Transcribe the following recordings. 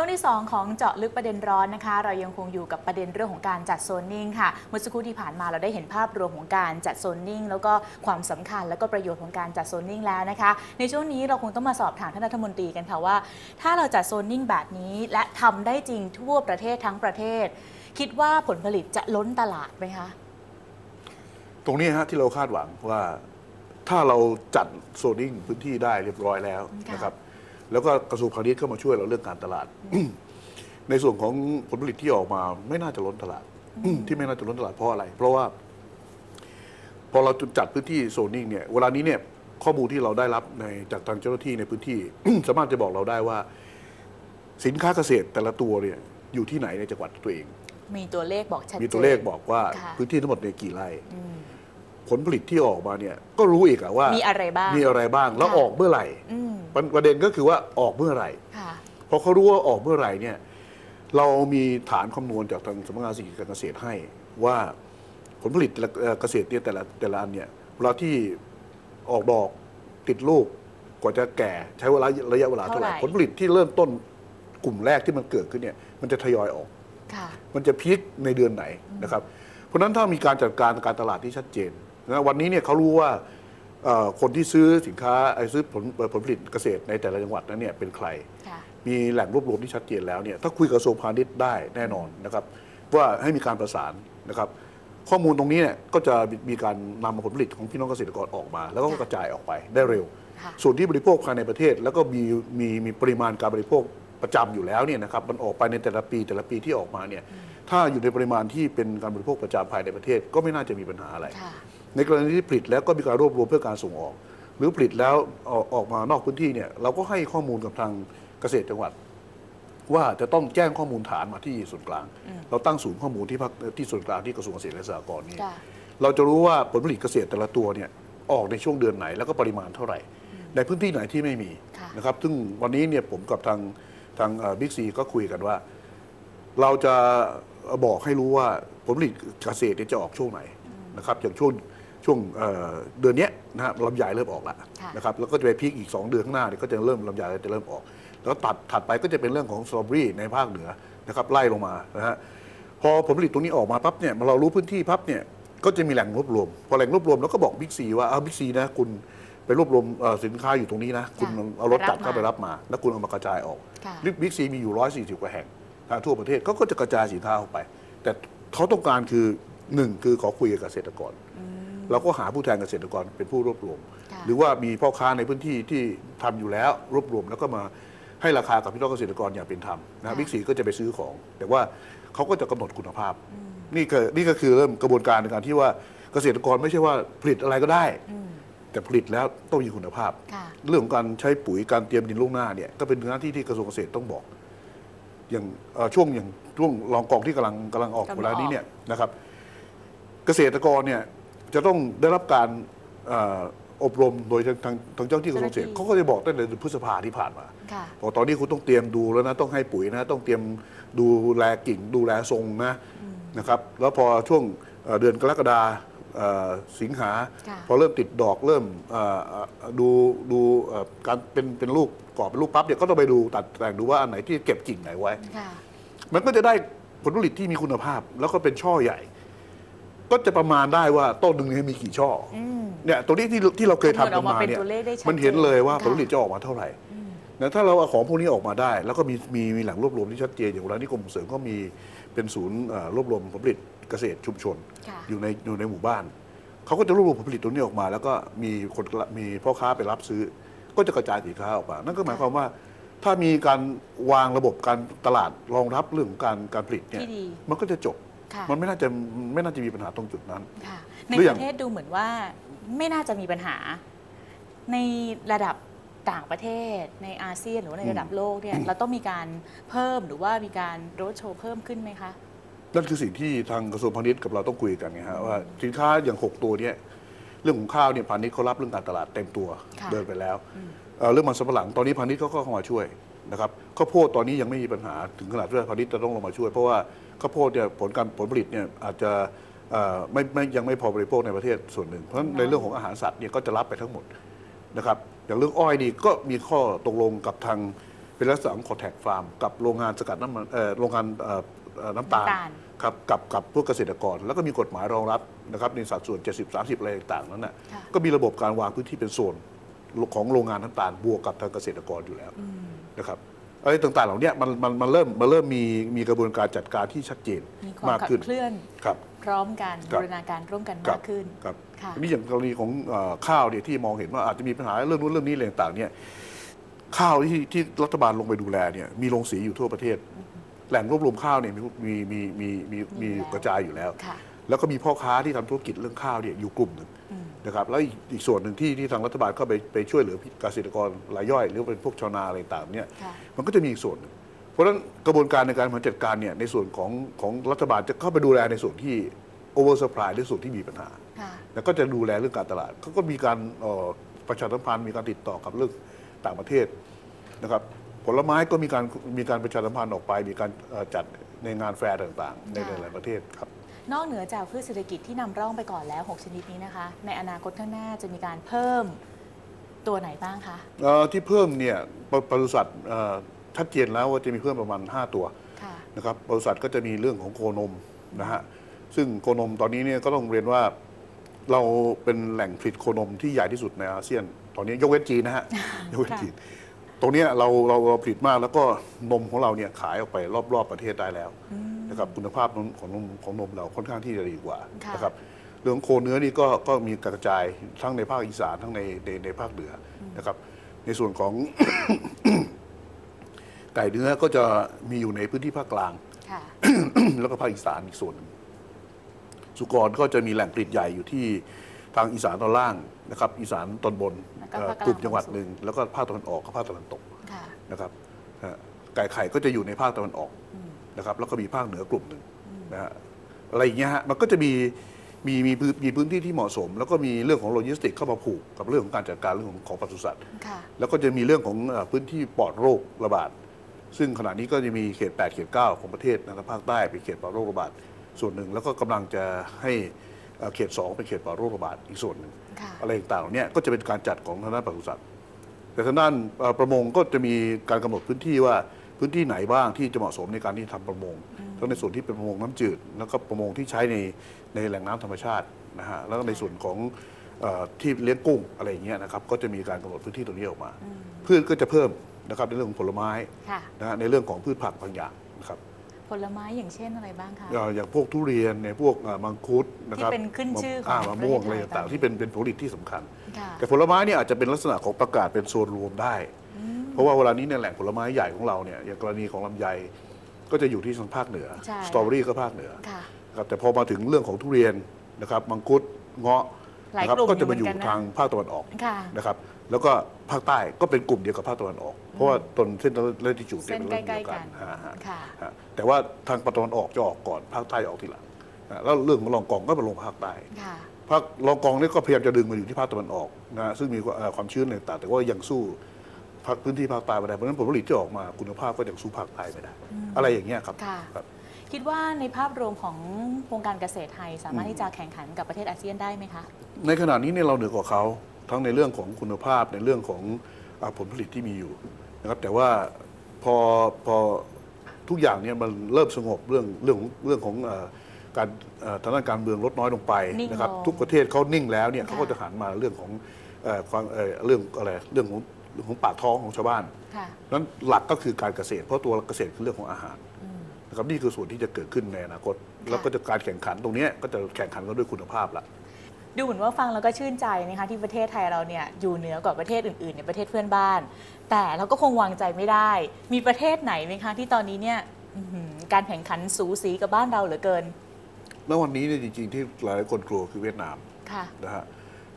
ช่วงที่ 2 ของเจาะลึกประเด็นร้อนนะคะ เรายังคงอยู่กับประเด็นเรื่องของการจัดโซนนิ่งค่ะเมื่อสักครู่ที่ผ่านมาเราได้เห็นภาพรวมของการจัดโซนนิ่งแล้วก็ความสำคัญแล้วก็ประโยชน์ของการจัดโซนนิ่งแล้วนะคะ ในช่วงนี้เราคงต้องมาสอบถามท่านรัฐมนตรีกันค่ะว่า ถ้าเราจัดโซนนิ่งแบบนี้ และทำได้จริงทั่วประเทศทั้งประเทศ คิดว่าผลผลิตจะล้นตลาดไหมคะตรงนี้ฮะที่เราคาดหวังว่าถ้าเราจัดโซนนิ่งพื้นที่ได้เรียบร้อยแล้วนะครับ แล้วก็กระทรวงพาณิชย์เข้ามาช่วยเราเรื่องการตลาด ในส่วนของผลผลิตที่ออกมาไม่น่าจะล้นตลาด ที่ไม่น่าจะล้นตลาดเพราะอะไร เพราะว่า พอเราจัดพื้นที่โซนนิ่งเนี่ยเวลานี้เนี่ยข้อมูลที่เราได้รับในจากทางเจ้าหน้าที่ในพื้นที่ สามารถจะบอกเราได้ว่า สินค้าเกษตรแต่ละตัวเนี่ยอยู่ที่ไหนในจังหวัดตัวเอง มีตัวเลขบอกชัดเจนมีตัวเลขบอกว่าค่ะพื้นที่ทั้งหมดในยกี่ไร่อืม ผลผลิตที่ออกมาเนี่ยก็รู้อีกอะว่ามีอะไรบ้างมีอะไรบ้างแล้วค่ะออกเมื่อไหร่อืมประประเด็นก็คือว่าออกเมื่อไหร่ค่ะพอเขารู้ว่าออกเมื่อไหร่เนี่ยเรามีฐานคำนวณจากทางสำนักงานสิ่งการเกษตรให้ว่าผลผลิตแต่ละเอ่อเกษตรเนี่ยแต่ละแต่ละอันเนี่ยเวลาที่ออกดอกติดลูกกว่าจะแก่ใช้เวลาระยะเวลาเท่าไหร่เท่าไหร่ผลผลิตที่เริ่มต้นกลุ่มแรกที่มันเกิดขึ้นเนี่ยมันจะทยอยออกค่ะมันจะพีคในเดือนไหนนะครับ เพราะฉะนั้นถ้ามีการจัดการการตลาดที่ชัดเจน นะวันนี้เนี่ยเขารู้ว่าเอ่อคนที่ซื้อสินค้าไอ้ซื้อผลผลผลิตเกษตรในแต่ละจังหวัดนั้นเนี่ยเป็นใครค่ะมีแหล่งรวบรวมที่ชัดเจนแล้วเนี่ยถ้าคุยกับกระทรวงพาณิชย์ได้แน่นอนนะครับว่าให้มีการประสานนะครับข้อมูลตรงนี้เนี่ยก็จะมีการนำผลผลิตของพี่น้องเกษตรกรออกมา แล้วก็ค่ะกระจายออกไปได้เร็วค่ะส่วนที่บริโภคภายในประเทศ แล้วก็มีมีมีปริมาณการบริโภคประจำอยู่แล้วเนี่ยนะครับมันออกไปในแต่ละปีแต่ละปีที่ออกมาเนี่ยถ้าอยู่ในปริมาณที่เป็นการบริโภคประจำภายในประเทศ ก็ไม่น่าจะมีปัญหาอะไรค่ะ ในกรณีที่ผลิตแล้วก็มีการรวบรวมเพื่อการส่งออก หรือผลิตแล้วออกออกมานอกพื้นที่เนี่ยเราก็ให้ข้อมูลกับทางเกษตรจังหวัด ว่าจะต้องแจ้งข้อมูลฐานมาที่ส่วนกลาง เราตั้งศูนย์ข้อมูลที่ภาคที่ส่วนกลางที่กระทรวงเกษตรและสหกรณ์นี่ค่ะเราจะรู้ว่าผลผลิตเกษตรแต่ละตัวเนี่ยออกในช่วงเดือนไหนแล้วก็ปริมาณเท่าไหร่ ในพื้นที่ไหนที่ไม่มีค่ะนะครับ ซึ่งวันนี้เนี่ยผมกับทางทางบิ๊กซีก็คุยกันว่า เราจะบอกให้รู้ว่าผลผลิตเกษตรเนี่ยจะออกช่วงไหนนะครับอย่างช่วง ช่วงเอ่อเดือนเนี้ยนะฮะลำไยเริ่มออกแล้วค่ะนะครับแล้วก็จะไปพีคอีก 2 เดือนข้างหน้าเนี่ยก็จะเริ่มลำไยจะเริ่มออก แล้วตัดถัดไปก็จะเป็นเรื่องของสตรอเบอรี่ในภาคเหนือนะครับไล่ลงมานะฮะพอผลผลิตตรงนี้ออกมาปั๊บเนี่ยเรารู้พื้นที่ปั๊บเนี่ยก็จะมีแหล่งรวบรวม พอแหล่งรวบรวมแล้วก็บอกบิ๊กซีว่าเอาบิ๊กซีนะคุณไปรวบรวมเอ่อสินค้าอยู่ตรงนี้นะคุณค่ะเอารถจักรเข้าไปไปรัรับบมามา แล้วคุณเอามากระจายออกค่ะบิ๊กซีมีอยู่140กว่าแห่งทางทั่วประเทศเขาก็จะกระจายสินค้าออกไป แต่เขาต้องการคือหนึ่งคือขอคุยกับเกษตรกร เราก็หาผู้แทนเกษตรกรเป็นผู้รวบรวมค่ะหรือว่ามีพ่อค้าในพื้นที่ที่ทำอยู่แล้วรวบรวมแล้วก็มาให้ราคากับพี่น้องเกษตรกรอย่างเป็นธรรมนะค่ะบิ๊กซีก็จะไปซื้อของ แต่ว่าเขาก็จะกำหนดคุณภาพ นี่ก็นี่ก็คือเริ่มกระบวนการในการที่ว่าเกษตรกรไม่ใช่ว่าผลิตอะไรก็ได้อืมแต่ผลิตแล้วต้องมีคุณภาพค่ะเรื่องของการใช้ปุ๋ยการเตรียมดินล่วงหน้าเนี่ยก็เป็นหน้าที่ที่กระทรวงเกษตรต้องบอก อย่างเอ่อช่วงอย่างช่วงรองกองที่กำลังกำลังออกกำลังเวลานี้ออกเนี่ยนะครับ เกษตรกรเนี่ย จะต้องได้รับการเอ่ออบรมโดยทางทางทางเจ้าหน้าที่กระทรวงเกษตรเขาก็จะบอกตั้งแต่เดือนพฤษภาที่ผ่านมาค่ะบอกตอนนี้คุณต้องเตรียมดูแล้วนะต้องให้ปุ๋ยนะ ต้องเตรียมดูแลกิ่ง ดูแลทรงนะนะครับแล้วพอช่วงเอ่อเดือนกรกฎาเอ่อสิงหาค่ะพอเริ่มติดดอกเริ่มเอ่อเอ่อดูดูเอ่อการเป็นเป็นลูกกรอบเป็นลูกปั๊บเนี่ยก็ต้องไปดูตัดแต่งดูว่าอันไหนที่เก็บกิ่งไหนไว้ค่ะมันก็จะได้ผลผลิตที่มีคุณภาพ แล้วก็เป็นช่อใหญ่ ก็จะประมาณได้ว่าต้นหนึ่งเนี่ยมีกี่ช่อออืมเนี่ยตัวนี้ที่ที่เราเคยทำกันมาคำนวณออกมาเป็นเนี่ยตัวเลขได้ชัดมันเห็นเลยว่าเจนผลผลิตจะออกมาเท่าไหร่นะถ้าเราเอาของพวกนี้ออกมาได้ แล้วก็มีมีมีแหล่งรวบรวมที่ชัดเจนอย่างเวลานี่กรมส่งเสริมก็มีเป็นศูนย์เอ่อรวบรวมผลผลิตเกษตรชุมชนค่ะอยู่ในอยู่ในหมู่บ้านเขาก็จะรวบรวมผลผลิตตัวนี้ออกมา แล้วก็มีคนมีพ่อค้าไปรับซื้อ ก็จะกระจายสินค้าออกมานั่นก็หมายความว่า ถ้ามีการวางระบบการตลาดรองรับเรื่องของการการผลิตเนี่ยที่ดีมันก็จะจบ ค่ะ มันไม่น่าจะไม่น่าจะมีปัญหาตรงจุดนั้น ค่ะหในรืออปย่าง ระเทศดูเหมือนว่าไม่น่าจะมีปัญหา ในระดับต่างประเทศในอาเซียนหรือว่าในระดับโลกเนี่ยเราต้องมีการเพิ่มหรือว่ามีการโรดโชว์เพิ่มขึ้นไหมคะ นั่นคือสิ่งที่ทางกระทรวงพาณิชย์กับเราต้องคุยกันไงฮะว่าสินค้าอย่าง 6 ตัวเนี้ยเรื่องของข้าวเนี่ยพาณิชย์เขารับเรื่องการตลาดเต็มตัวค่ะเดินไปแล้วเอ่อเรื่องมันสำปะหลังตอนนี้พาณิชย์เขาก็เข้ามาช่วย นะครับข้าวโพดตอนนี้ยังไม่มีปัญหาถึงขนาดที่ว่าพาณิชย์จะต้องลงมาช่วย เพราะว่าข้าวโพดเนี่ยผลการผลผลิตเนี่ยอาจจะเอ่อไม่ไม่ยังไม่พอบริโภคในประเทศส่วนหนึ่ง เพราะฉะนั้นในเรื่องของอาหารสัตว์เนี่ยก็จะรับไปทั้งหมดนะครับอย่างเรื่องอ้อยนี่ก็มีข้อตกลงกับทางเป็นลักษณะของคอแทคฟาร์มกับโรงงานสกัดน้ำมันเอ่อโรงงานเอ่อเอ่อน้ำตาล น้ำตาล ครับกับกับพวกเกษตรกร แล้วก็มีกฎหมายรองรับนะครับในสัดส่วน 70 30 อะไรต่างๆนั้นน่ะค่ะ ก็มีระบบการวางพื้นที่เป็นโซนของโรงงานน้ำตาลบวกกับทางเกษตรกรอยู่แล้ว นะครับอะไรต่างๆเหล่าเนี้ยมันมันมันเริ่มมันเริ่มมีมีกระบวนการจัดการที่ชัดเจนมีความมากขับขึ้นเคลื่อนครับ พร้อมกันครับบูรณาการร่วมกันครัมากขึ้น ครับค่ะ นี่อย่างกรณีของเอ่อข้าวเนี่ยที่มองเห็นว่าอาจจะมีปัญหาเรื่องนู้นเรื่องนี้อะไรต่างๆเนี่ยข้าวที่ที่รัฐบาลลงไปดูแลเนี่ยมีโรงสีอยู่ทั่วประเทศ แหล่งรวบรวมข้าวเนี่ยมีมีมีมีมีมีมีแล้วกระจายอยู่แล้ว ค่ะ แล้วก็มีพ่อค้าที่ทำธุรกิจเรื่องข้าวเนี่ยอยู่กลุ่มหนึ่งอืม นะครับแล้วอีกอีกส่วนหนึ่งที่ที่ทางรัฐบาลเข้าไปไปช่วยเหลือเกษตรกรรายย่อย หรือเป็นพวกชาวนาอะไรต่างๆเนี่ยค่ะมันก็จะมีอีกส่วนหนึ่งเพราะฉะนั้นกระบวนการในการบริหารจัดการเนี่ยในส่วนของของรัฐบาลจะเข้าไปดูแลในส่วนที่โอเวอร์สปายหรือส่วนที่มีปัญหาค่ะแล้วก็จะดูแลเรื่องการตลาดเขาก็มีการเอ่อประชาสัมพันธ์มีการติดต่อกับเรื่องต่างประเทศนะครับผลไม้ก็มีการมีการประชาสัมพันธ์ออกไป มีการเอ่อจัดในงานแฟร์ต่างๆ ในค่ะหลายๆประเทศครับ นอกเหนือจากพืชเศรษฐกิจที่นำร่องไปก่อนแล้ว 6 ชนิดนี้นะคะ ในอนาคตข้างหน้าจะมีการเพิ่มตัวไหนบ้างคะ เอ่อที่เพิ่มเนี่ยปปศุสัตว์เอ่อชัดเจนแล้วว่าจะมีเพิ่มประมาณ 5 ตัวค่ะ นะครับปศุสัตว์ก็จะมีเรื่องของโคนมนะฮะซึ่งโคนมตอนนี้เนี่ยก็ต้องเรียนว่าเราเป็นแหล่งผลิตโคนมที่ใหญ่ที่สุดในอาเซียน ตอนนี้ยกเว้นจีนนะฮะ ยกเว้นจีนตรงเนี้ยเราเราเราผลิตมากแล้วก็นมของเราเนี่ยขายออกไปรอบ ๆ ประเทศได้แล้ว นะครับคุณภาพของของนมของนมเราค่อนข้างที่จะดีกว่าค่ะ นะครับเรื่องโคเนื้อนี่ก็ก็มีกระจายทั้งในภาคอีสานทั้งในในในภาคเหนืออนะครับ ในส่วนของ ไก่เนื้อก็จะมีอยู่ในพื้นที่ภาคกลาง ค่ะ แล้วก็ภาคอีสานอีกส่วนหนึ่งสุกรก็จะมีแหล่งผลิตใหญ่อยู่ที่ทางอีสานตอนล่างนะครับ อีสานตอนบนแล้วก็เอ่อภาคกลาง กลุ่มจังหวัดหนึ่งแล้วก็ภาคตะวันออกกับภาคตะวันตกค่ะ นะครับฮะไก่ไข่ก็จะอยู่ในภาคตะวันออก นะครับแล้วก็มีภาคเหนือกลุ่มหนึ่งนะฮะอะไรอย่างเงี้ยฮะมันก็จะมีมีมีพื้นมีพื้นที่ที่เหมาะสม แล้วก็มีเรื่องของโลจิสติกเข้ามาผูกกับเรื่องของการจัดการเรื่องของของปศุสัตว์ ค่ะแล้วก็จะมีเรื่องของเอ่อพื้นที่ปลอดโรคระบาด ซึ่งขณะนี้ก็จะมีเขต 8 เขต 9 ของประเทศนะครับภาคใต้เป็นเขตปลอดโรคระบาดส่วนหนึ่ง แล้วก็กำลังจะให้เอ่อเขต 2 เป็นเขตปลอดโรคระบาดอีกส่วนหนึ่ง ค่ะ อะไรต่างๆเหล่านี้ก็จะเป็นการจัดของทางด้านปศุสัตว์ แต่ทางด้านเอ่อประมงก็จะมีการกำหนดพื้นที่ว่า พื้นที่ไหนบ้างที่จะเหมาะสมในการที่ทำประมงทั้งในส่วนที่เป็นประมงน้ำจืด แล้วก็ประมงที่ใช้ในในแหล่งน้ำธรรมชาตินะฮะแล้วก็ในส่วนของเอ่อที่เลี้ยงกุ้งอะไรอย่างเงี้ยนะครับก็จะมีการกำหนดพื้นที่ตรงนี้ออกมา พืชก็จะเพิ่มนะครับในเรื่องของผลไม้ค่ะนะฮะในเรื่องของพืชผักบางอย่างนะครับผลไม้อย่างเช่นอะไรบ้างคะเอ่ออย่างพวกทุเรียนในพวกเอ่อมังคุดนะครับที่เป็นขึ้นชื่อของมะม่วงประอะไรเทศไทยต่างตอนนี้ๆที่เป็นเป็นผลผลิตที่สำคัญค่ะแต่ผลไม้เนี่ยอาจจะเป็นลักษณะของประกาศเป็นโซนรวมได้เพ ราะว่าเวลานี้เนี่ยแหล่งผลไม้ใหญ่ของเราเนี่ยอย่างกรณีของลำไยก็จะอยู่ที่ทางภาคเหนือใช่สตรอเบอรี่ก็ภาคเหนือค่ะนะครับแต่พอมาถึงเรื่องของทุเรียนนะครับมังคุดเงาะหลายนะครับกลุ่มก็จะมาออยู่ยู่เหมือนกันนะ ทางภาคตะวันออกค่ะ นะครับ แล้วก็ภาคใต้ก็เป็นกลุ่มเดียวกับภาคตะวันออก เพราะว่าตนเส้นเลติจูดเส้นเป็นใกเรื่องล้เดียวๆกักันนฮะฮะค่ะ ฮะแต่ว่าทางภาคตะวันออกจะออกก่อนภาคใต้ออกทีหลังนะแล้วเรื่องของรองกองก็มาลงภาคใต้ ค่ะ ภาครองกองนี่ก็พยายามจะดึงมาอยู่ที่ภาคตะวันออกนะฮะซึ่งมีความเอ่อความชื้นอะไรต่างแต่ว่ายังสู้ภาค พื้นที่ภาคใต้ไม่ได้เพราะฉะนั้นผลผลิตที่ออกมาคุณภาพก็ยังสู้ภาคใต้ไม่ได้ อะไรอย่างเงี้ยครับค่ะ ครับ คิดว่าในภาพรวมของวงการเกษตรไทย สามารถที่จะแข่งขันกับประเทศอาเซียนได้ไหมคะ ในขณะนี้เนี่ยเราเหนือกว่าเขาทั้งในเรื่องของคุณภาพในเรื่องของอาผลผลิตที่มีอยู่นะครับแต่ว่าพอพอทุกอย่างเนี่ยมันเริ่มสงบเรื่องเรื่องของเรื่องของเอ่อการเอ่อทางด้านการเมืองลดน้อยลงไปนิ่งนะครับลงทุกประเทศเขานิ่งแล้วเนี่ยค่ะ เขาก็จะหันมาเรื่องของเอ่อความเอ่อเรื่องอะไรเรื่องของเรื่อง ของปากท้องของชาวบ้านค่ะนั้นหลักก็คือการเกษตร เพราะตัวเกษตรคือเรื่องของอาหารนะครับนี่คือส่วนที่จะเกิดขึ้นในอนาคต แล้วก็จะการแข่งขันตรงเนี้ยก็จะแข่งขันกันด้วยคุณภาพละดูเหมือนว่าฟังแล้วก็ชื่นใจนะคะที่ประเทศไทยเราเนี่ยอยู่เหนือกว่าประเทศอื่นๆในประเทศเพื่อนบ้าน แต่เราก็คงวางใจไม่ได้ มีประเทศไหนไหมคะที่ตอนนี้เนี่ยอื้อหือการแข่งขันสูสีกับบ้านเราเหลือเกิน แล้ววันนี้เนี่ยจริงๆที่หลายคนกลัวคือเวียดนามค่ะนะฮะ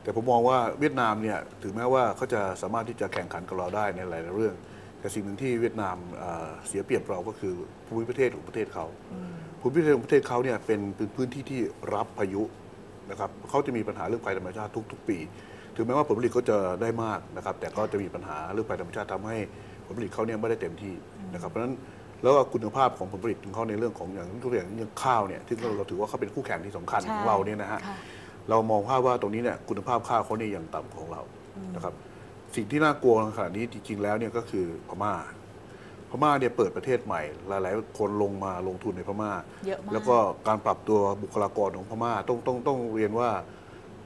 แต่ผมมองว่าเวียดนามเนี่ยถึงแม้ว่าเขาจะสามารถที่จะแข่งขันกับเราได้ในหลายๆเรื่อง แต่สิ่งหนึ่งที่เวียดนามเสียเปรียบเราก็คือภูมิประเทศของประเทศเขาภูมิประเทศของประเทศเขาเนี่ยเป็นพื้นที่ที่รับพายุนะครับเขาจะมีปัญหาเรื่องภัยธรรมชาติทุก ๆ ปี ถึงแม้ว่าผลผลิตเขาจะได้มากนะครับ แต่ก็จะมีปัญหาเรื่องภัยธรรมชาติทำให้ผลผลิตเขาเนี่ยไม่ได้เต็มที่นะครับเพราะฉะนั้นแล้วก็คุณภาพของผลผลิตของเขาในเรื่องของอย่างตัวอย่างอย่างข้าวเนี่ยที่เราถือว่าเขาเป็นคู่แข่งที่สำคัญของเราเนี่ยนะฮะ เรามองภาพว่าตรงนี้เนี่ยคุณภาพข้าวเขาเนี่ยยังต่ำของเรานะครับ สิ่งที่น่ากลัวในขณะนี้จริงๆแล้วเนี่ยก็คือพม่า พม่าเนี่ยเปิดประเทศใหม่ หลายๆคนลงมาลงทุนในพม่าเยอะมากแล้วก็การปรับตัวบุคลากรของพม่าต้องต้องต้องเรียนว่า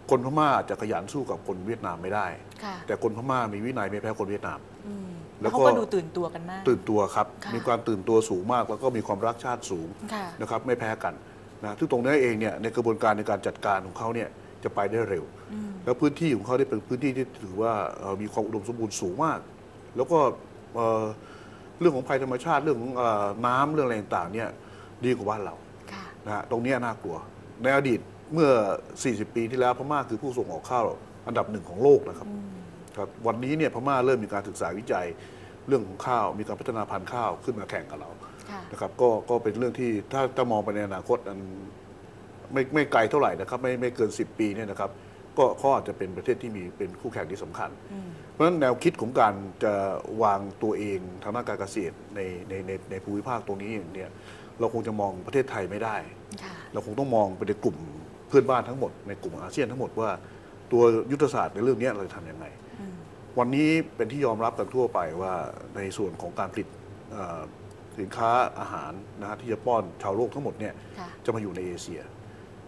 คนพม่าจะขยันสู้กับคนเวียดนามไม่ได้ค่ะแต่คนพม่ามีวินัยไม่แพ้คนเวียดนามอืมแล้แล้ววก็เขาก็ดูตื่นตัวกันมาก ตื่นตัวครับค่ะมีความตื่นตัวสูงมากแล้วก็มีความรักชาติสูงค่ะนะครับไม่แพ้กัน นะซึ่งตรงนี้เองเนี่ยในกระบวนการในการจัดการของเขาเนี่ยจะไปได้เร็วอืมแล้วพื้นที่ของเขาได้เป็นพื้นที่ที่ถือว่าเอ่อมีความอุดมสมบูรณ์สูงมาก แล้วก็เอ่อเรื่องของภัยธรรมชาติเรื่องของเอ่อน้ำเรื่องอะไรต่างๆเนี่ยดีกว่าบ้านเราค่ะนะฮะตรงเนี้ยน่ากลัว ในอดีตเมื่อ 40 ปีที่แล้วพม่าคือผู้ส่งออกข้าวอันดับหนึ่งของโลกนะครับอืมครับวันนี้เนี่ยพม่าเริ่มมีการศึกษาวิจัยเรื่องของข้าว มีการพัฒนาพันธุ์ข้าวขึ้นมาแข่งกับเราค่ะ นะครับก็ก็เป็นเรื่องที่ถ้าถ้ามองไปในอนาคตอันไม่ไม่ไกลเท่าไหร่นะครับไม่ไม่เกิน 10 ปีเนี่ยนะครับ ก็เขาอาจจะเป็นประเทศที่มีเป็นคู่แข่งที่สำคัญอืมเพราะฉะนั้นแนวคิดของการจะวางตัวเองทางด้านการเกษตรในในในในภูมิภาคตรงนี้เนี่ยเราคงจะมองประเทศไทยไม่ได้ค่ะเราคงต้องมองไปในกลุ่มเพื่อนบ้านทั้งหมดในกลุ่มอาเซียนทั้งหมดว่าตัวยุทธศาสตร์ในเรื่องนี้เราจะทำยังไงอืมวันนี้เป็นที่ยอมรับกันทั่วไปว่าในส่วนของการผลิตเอ่อ สินค้าอาหารนะฮะที่จะป้อนชาวโลกทั้งหมดเนี่ยค่ะ จะมาอยู่ในเอเชีย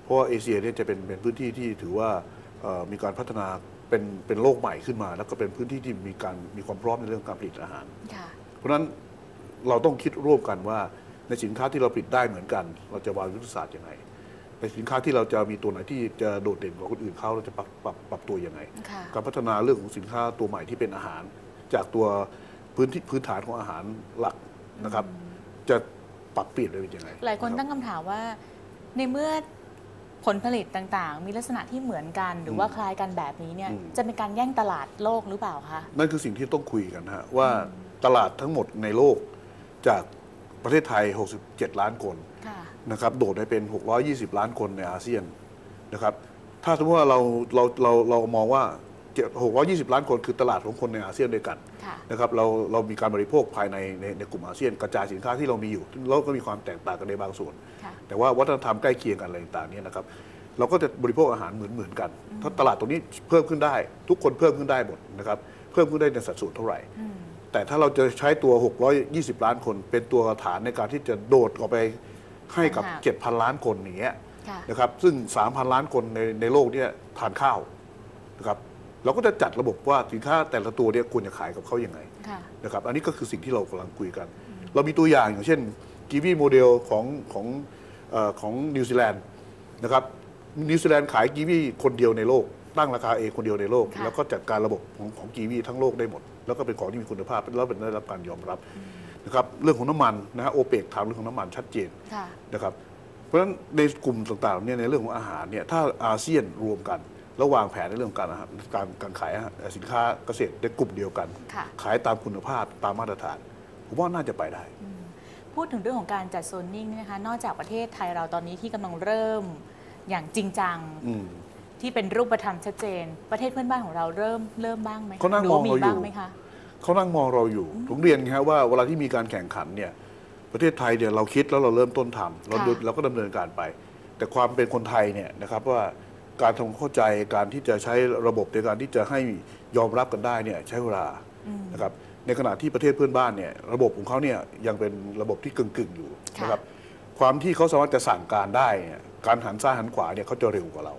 เพราะว่าเอเชียเนี่ยจะเป็นเป็นพื้นที่ที่ถือว่าเอ่อมีการพัฒนาเป็นเป็นโลกใหม่ขึ้นมา แล้วก็เป็นพื้นที่ที่มีการมีความพร้อมในเรื่องการผลิตอาหาร ค่ะ เพราะฉะนั้นเราต้องคิดร่วมกันว่าในสินค้าที่เราผลิตได้เหมือนกัน เราจะวางยุทธศาสตร์ยังไงในสินค้าที่เราจะมีตัวไหนที่จะโดดเด่นกว่าคนอื่นเขาเราจะปรับปรับปรับตัวยังไง ค่ะ การพัฒนาเรื่องของสินค้าตัวใหม่ที่เป็นอาหาร จากตัวพื้นที่พื้นฐานของอาหารหลัก นะครับ จะปรับเปลี่ยนไปเป็นยังไงหลายคนรับตั้งคำถามว่า ในเมื่อผลผลิตต่างๆ มีลักษณะที่เหมือนกันหรือว่าอืมคล้ายกันแบบนี้เนี่ยอืมจะเป็นการแย่งตลาดโลกหรือเปล่าคะ นั่นคือสิ่งที่ต้องคุยกันฮะว่าตลาดทั้งหมดในโลกจากประเทศไทย 67 ล้านคนค่ะ นะครับโดดได้เป็น 620 ล้านคนในอาเซียนนะครับ ถ้าสมมติว่าเราเราเราเรามองว่า 620 ล้านคนคือตลาดของคนในอาเซียนด้วยกันค่ะนะครับเราเรามีการบริโภคภายในในในกลุ่มอาเซียนกระจายสินค้าที่เรามีอยู่เราก็มีความแตกต่างกันในบางส่วนค่ะแต่ว่าวัฒนธรรมใกล้เคียงกันอะไรต่างๆเนี่ยนะครับเราก็จะบริโภคอาหารเหมือนเหมือนกัน ถ้าตลาดตรงนี้เพิ่มขึ้นได้ ทุกคนเพิ่มขึ้นได้หมดนะครับเพิ่มขึ้นได้ในสัดส่วนเท่าไหร่อืมแต่ถ้าเราจะใช้ตัว 620 ล้านคน เป็นตัวฐานในการที่จะโดดออกไปให้กับค่ะ7,000 ล้านคนอย่างเงี้ยค่ะนะครับซึ่ง 3,000 ล้านคนในในโลกเนี่ยทานข้าวนะครับ เราก็จะจัดระบบว่าสินค้าแต่ละตัวเนี่ยควรจะขายกับเขาอย่างไงค่ะ นะครับอันนี้ก็คือสิ่งที่เรากำลังคุยกัน เรามีตัวอย่างอย่างเช่นกีวีโมเดลของของเออของนิวซีแลนด์นะครับนิวซีแลนด์ขายกีวีคนเดียวในโลก ตั้งราคาเองคนเดียวในโลก ค่ะ แล้วก็จัดการระบบของของกีวีทั้งโลกได้หมด แล้วก็เป็นของที่มีคุณภาพแล้วเป็นได้รับการยอมรับนะครับเรื่องของน้ำมันนะฮะโอเปกถามเรื่องของน้ำมันชัดเจน ค่ะ นะครับเพราะฉะนั้นในกลุ่มต่างๆเนี่ยในเรื่องของอาหารเนี่ยถ้าอาเซียนรวมกัน แล้ววางแผนในเรื่องของการอาหารการการขายอาหารสินค้าเกษตรในกลุ่มเดียวกัน ค่ะ ขายตามคุณภาพตามมาตรฐาน ผมว่าน่าจะไปได้ พูดถึงเรื่องของการจัดโซนนิ่งนะคะ นอกจากประเทศไทยเราตอนนี้ที่กำลังเริ่มอย่างจริงจังอืม ที่เป็นรูปธรรมชัดเจน ประเทศเพื่อนบ้านของเราเริ่มเริ่มบ้างไหมคะเขานั่งหรือว่มองเราอยู่ บ้างไหมคะ เขานั่งมองเราอยู่ผมเรียนครับว่าเวลาที่มีการแข่งขันเนี่ยประเทศไทยเนี่ยเราคิดแล้วเราเริ่มต้นทำเราค่ะเดินเราก็ดำเนินการไป แต่ความเป็นคนไทยเนี่ยนะครับว่า การทำความเข้าใจการที่จะใช้ระบบในการที่จะให้ยอมรับกันได้เนี่ยใช้เวลาอืมนะครับในขณะที่ประเทศเพื่อนบ้านเนี่ยระบบของเขาเนี่ยยังเป็นระบบที่กึ่งๆอยู่ค่ะนะครับความที่เขาสามารถจะสั่งการได้เนี่ยการหันซ้ายหันขวาเนี่ยเขาจะเร็วกว่าเรา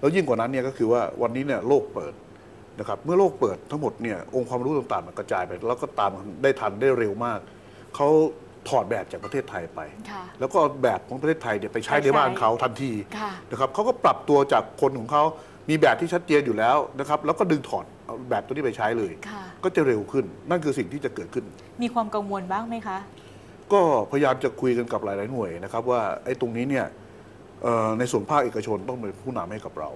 แล้วยิ่งกว่านั้นเนี่ยก็คือว่าวันนี้เนี่ยโลกเปิดนะครับเมื่อโลกเปิดทั้งหมดเนี่ยองค์ความรู้ต่างๆมันกระจายไป แล้วก็ตามได้ทันได้เร็วมากเขา ถอดแบบจากประเทศไทยไป ค่ะ แล้วก็เอาแบบของประเทศไทยเนี่ยไปใช้ไปใช้ในบ้านเขาทันทีค่ะ นะครับเขาก็ปรับตัวจากคนของเขามีแบบที่ชัดเจนอยู่แล้วนะครับแล้วก็ดึงถอดเอาแบบตัวนี้ไปใช้เลย ค่ะ ก็จะเร็วขึ้น นั่นคือสิ่งที่จะเกิดขึ้น มีความกังวลบ้างไหมคะ ก็พยายามจะคุยกันกับหลาย ๆ หน่วยนะครับว่าไอ้ตรงนี้เนี่ยเอ่อในส่วนภาคเอกชนต้องเป็นผู้นำให้กับเรา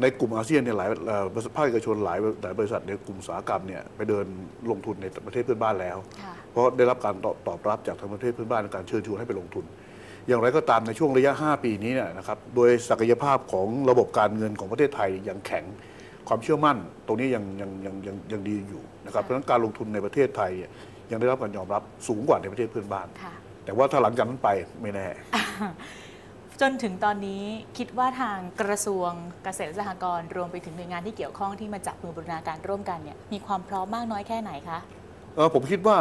ในกลุ่มอาเซียนเนี่ยหลายเอ่อภาคเอกชนหลายหลายบริษัทในกลุ่มอุตสาหกรรมเนี่ยไปเดินลงทุนในประเทศเพื่อนบ้านแล้วค่ะเพราะได้รับการตอบตอบรับจากทางประเทศเพื่อนบ้านในการเชิญชวนให้ไปลงทุน อย่างไรก็ตามในช่วงระยะ 5 ปีนี้เนี่ยนะครับโดยศักยภาพของระบบการเงินของประเทศไทยยังแข็งความเชื่อมั่น ตรงนี้ยังยังยังยังยังดีอยู่นะครับเพราะฉะนั้นการลงทุนในประเทศไทยเนี่ยยังได้รับการยอมรับสูงกว่าในประเทศเพื่อนบ้านค่ะแต่ว่าถ้าหลังจากนั้นไปไม่แน่ จนถึงตอนนี้คิดว่าทางกระทรวงเกษตรและสหกรณ์รวมไปถึงหน่วยงานที่เกี่ยวข้องที่มาจับมือบูรณาการร่วมกันเนี่ยมีความพร้อมมากน้อยแค่ไหนคะเอ่อผมคิดว่า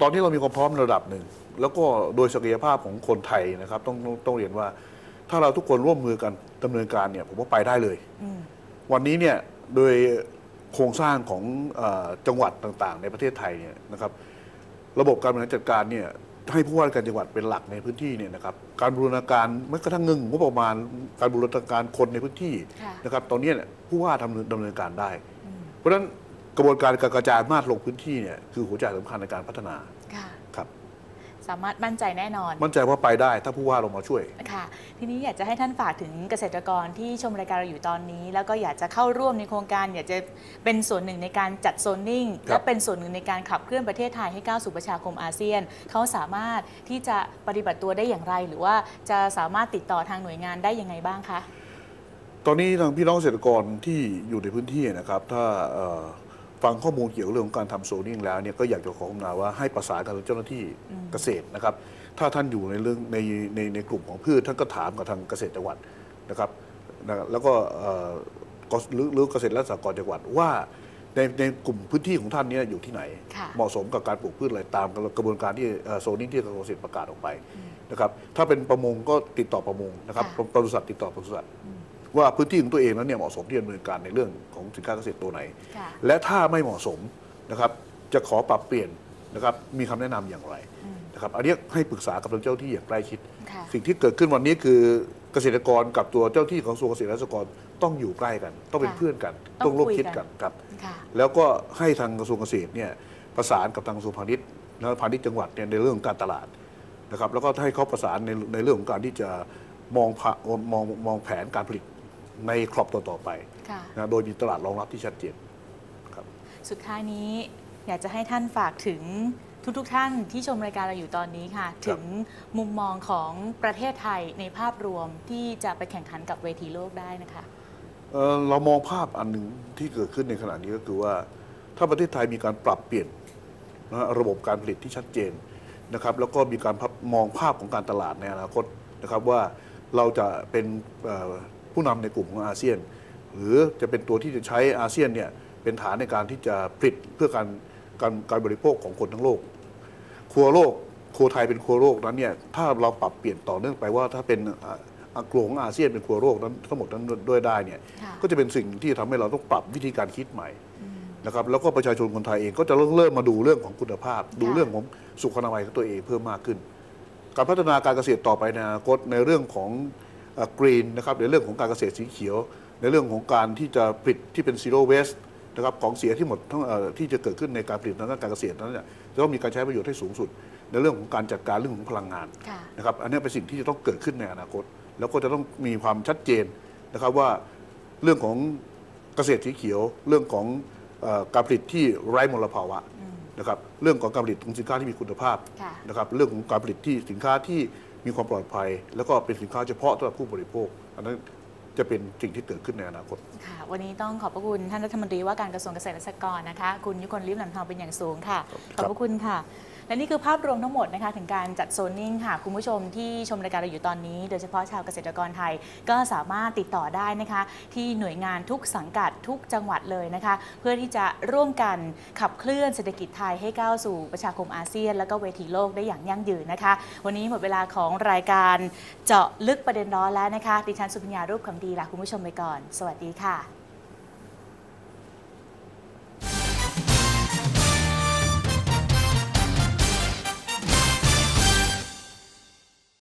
ตอนนี้เรามีความพร้อมระดับหนึ่ง แล้วก็โดยศักยภาพของคนไทยนะครับต้องต้องต้องเรียนว่า ถ้าเราทุกคนร่วมมือกันดำเนินการเนี่ยผมว่าไปได้เลยอืมวันนี้เนี่ยโดยโครงสร้างของเออจังหวัดต่างๆ ในประเทศไทยเนี่ยนะครับระบบการบริหารจัดการเนี่ย ให้ผู้ว่าราชการจังหวัดเป็นหลักในพื้นที่เนี่ยนะครับการบูรณาการแม้กระทั่งเงินงบประมาณ การบูรณาการคนในพื้นที่ค่ะนะครับตอนนี้เนี่ยผู้ว่าทำดำเนินการได้ เพราะฉะนั้นกระบวนการการกระจายอำนาจลงพื้นที่เนี่ยคือหัวใจสำคัญในการพัฒนาค่ะครับ สามารถมั่นใจแน่นอน มั่นใจว่าไปได้ถ้าผู้ว่าลงมาช่วยค่ะทีนี้อยากจะให้ท่านฝากถึงเกษตรกรที่ชมรายการเราอยู่ตอนนี้ แล้วก็อยากจะเข้าร่วมในโครงการ อยากจะเป็นส่วนหนึ่งในการจัดโซนนิ่งครับและเป็นส่วนหนึ่งในการขับเคลื่อนประเทศไทยให้ก้าวสู่ประชาคมอาเซียน เขาสามารถที่จะปฏิบัติตัวได้อย่างไร หรือว่าจะสามารถติดต่อทางหน่วยงานได้ยังไงบ้างคะตอนนี้ทางพี่น้องเกษตรกรที่อยู่ในพื้นที่นะครับ ถ้าเอ่อ ฟังข้อมูลเกี่ยวกับเรื่องของการทำโซนิ่งแล้วเนี่ยก็อยากจะขอคำนาว่าให้ประสานกับเจ้าหน้าที่เกษตรนะครับ ถ้าท่านอยู่ในเรื่องในในในกลุ่มของพืชท่านก็ถามกับทางเกษตรจังหวัดนะครับนะแล้วก็เอ่อกหรือหรือเกษตรและสหกรณ์จังหวัดว่า ในในกลุ่มพื้นที่ของท่านเนี่ยอยู่ที่ไหน ค่ะ เหมาะสมกับการปลูกพืชอะไรตามกระบวนการที่เอ่อโซนิ่งที่กระทรวงเกษตรประกาศออกไปนะครับถ้าเป็นประมงก็ติดต่อประมงนะครับค่ะกรมปศุสัตว์ติดต่อปศุสัตว์ ว่าพื้นที่ของตัวเองนั้นเนี่ยเหมาะสมที่จะดำเนินการในเรื่องของสินค้าเกษตรตัวไหน ค่ะ และถ้าไม่เหมาะสมนะครับจะขอปรับเปลี่ยนนะครับมีคำแนะนำอย่างไรนะครับอันนี้ให้ปรึกษากับทางเจ้าที่อย่างใกล้ชิด ค่ะ สิ่งที่เกิดขึ้นวันนี้คือเกษตรกรกับตัวเจ้าที่ของกระทรวงเกษตรและสหกรณ์ต้องอยู่ใกล้กัน ต้องเป็นค่ะเพื่อนกัน ต้ต้อองงร่วมคุยคิดกักันน ครับ ค่ะ แล้วก็ให้ทางกระทรวงเกษตรเนี่ยประสานกับทางกระทรวงพาณิชย์และพาณิชย์จังหวัดเนี่ยในเรื่องของการตลาดนะครับแล้วก็ให้เขาประสานในในเรื่องของการที่จะมองผะมองมองแผนการผลิต ในครอบต่อๆไปค่ะ นะโดยมีตลาดรองรับที่ชัดเจนครับสุดท้ายนี้อยากจะให้ท่านฝากถึงทุกๆทท่านที่ชมรายการเราอยู่ตอนนี้ค่ะ ถึงมุมมองของประเทศไทยในภาพรวมที่จะไปแข่งขันกับเวทีโลกได้นะคะ เอ่อเรามองภาพอันหนึ่งที่เกิดขึ้นในขณะนี้ก็คือว่า ถ้าประเทศไทยมีการปรับเปลี่ยนนะฮะระบบการผลิตที่ชัดเจนนะครับแล้วก็มีการพับมองภาพของการตลาดในอนาคตนะครับว่าเราจะเป็นเอ่อ ผู้นำในกลุ่มของอาเซียน หรือจะเป็นตัวที่จะใช้อาเซียนเนี่ยเป็นฐานในการที่จะผลิตเพื่อการการการบริโภคของคนทั้งโลก ครัวโลกครัวไทยเป็นครัวโลกนั้นเนี่ยถ้าเราปรับเปลี่ยนต่อเนื่องไปว่าถ้าเป็นอ่าอ่ากลุ่มของอาเซียนเป็นครัวโลกนั้นทั้งหมดนั้นด้วยได้เนี่ยค่ะก็จะเป็นสิ่งที่ทำให้เราต้องปรับวิธีการคิดใหม่นะครับแล้วก็ประชาชนคนไทยเองก็จะเริ่มเริ่มมาดูเรื่องของคุณภาพ ดูเรื่องของสุขอนามัยของตัวเองเพิ่มมากขึ้น การพัฒนาการเกษตรต่อไปในอนาคตในเรื่องของ กรีนนะครับในเรื่องของการเกษตรสีเขียว ในเรื่องของการที่จะผลิตที่เป็นซีโร่เวสนะครับของเสียที่หมดทั้งเอ่อที่จะเกิดขึ้นในการผลิตทางด้านการเกษตรนั้นเนี่ยจะต้องมีการใช้ประโยชน์ให้สูงสุด ในเรื่องของการจัดการเรื่องของพลังงานค่ะนะครับอันนี้เป็นสิ่งที่จะต้องเกิดขึ้นในอนาคต แล้วก็จะต้องมีความชัดเจนนะครับว่าเรื่องของเกษตรสีเขียว เรื่องของเออการผลิตที่ไร้มลภาวะนะครับเรื่องของการผลิตของสินค้าที่มีคุณภาพค่ะนะครับเรื่องของการผลิตที่สินค้าที่ มีความปลอดภัย แล้วก็เป็นสินค้าเฉพาะสำหรับผู้บริโภค อันนั้น จะเป็นสิ่งที่เกิดขึ้นในอนาคตค่ะ วันนี้ต้องขอบพระคุณท่านรัฐมนตรีว่าการกระทรวงเกษตรและสหกรณ์นะคะ คุณยุคนลิมหลำทองเป็นอย่างสูงค่ะ ขอบพระคุณค่ะ และนี่คือภาพรวมทั้งหมดนะคะ ถึงการจัดโซนนิ่งค่ะ คุณผู้ชมที่ชมรายการเราอยู่ตอนนี้ โดยเฉพาะชาวเกษตรกรไทย ก็สามารถติดต่อได้นะคะ ที่หน่วยงานทุกสังกัดทุกจังหวัดเลยนะคะ เพื่อที่จะร่วมกันขับเคลื่อนเศรษฐกิจไทยให้ก้าวสู่ประชาคมอาเซียน แล้วก็เวทีโลกได้อย่างยั่งยืนนะคะ วันนี้หมดเวลาของรายการเจาะลึกประเด็นร้อนแล้วนะคะ ดิฉันสุพัญญารูปคำดีลาคุณผู้ชมไปก่อน สวัสดีค่ะ